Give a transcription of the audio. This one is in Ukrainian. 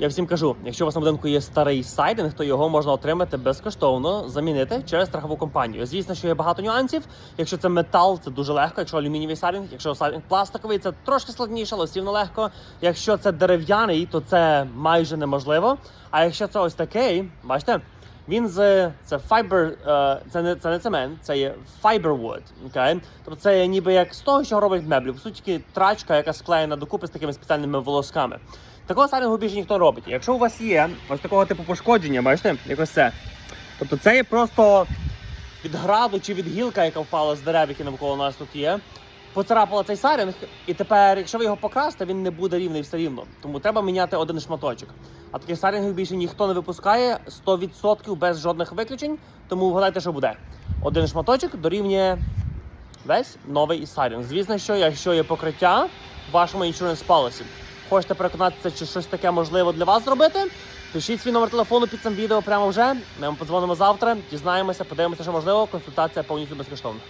Я всім кажу, якщо у вас на будинку є старий сайдинг, то його можна отримати безкоштовно, замінити через страхову компанію. Звісно, що є багато нюансів. Якщо це метал, це дуже легко. Якщо алюмінієвий сайдинг, якщо сайдинг пластиковий, це трошки складніше, але все легко. Якщо це дерев'яний, то це майже неможливо. А якщо це ось такий, бачите, він з це fiber, е, це не це не цемент, це є fiberwood, окей? Тобто це є ніби як з того, що роблять меблі. По суті, трачка, яка склеєна докупи з такими спеціальними волосками. Такого сайдингу більше ніхто не робить. Якщо у вас є ось такого типу пошкодження, бачите, як ось це. Тобто це є просто від граду чи від гілка, яка впала з дерев, які навколо нас тут є. Поцарапала цей сайдинг, і тепер, якщо ви його покрасите, він не буде рівний все рівно. Тому треба міняти один шматочок. А таких сайдингів більше ніхто не випускає 100% без жодних виключень. Тому вгадайте, що буде. Один шматочок дорівнює весь новий сайдинг. Звісно, що якщо є покриття в вашому insurance policy, хочете переконатися, чи щось таке можливо для вас зробити, пишіть свій номер телефону під цим відео прямо вже. Ми вам подзвонимо завтра, дізнаємося, подивимося, що можливо. Консультація повністю безкоштовна.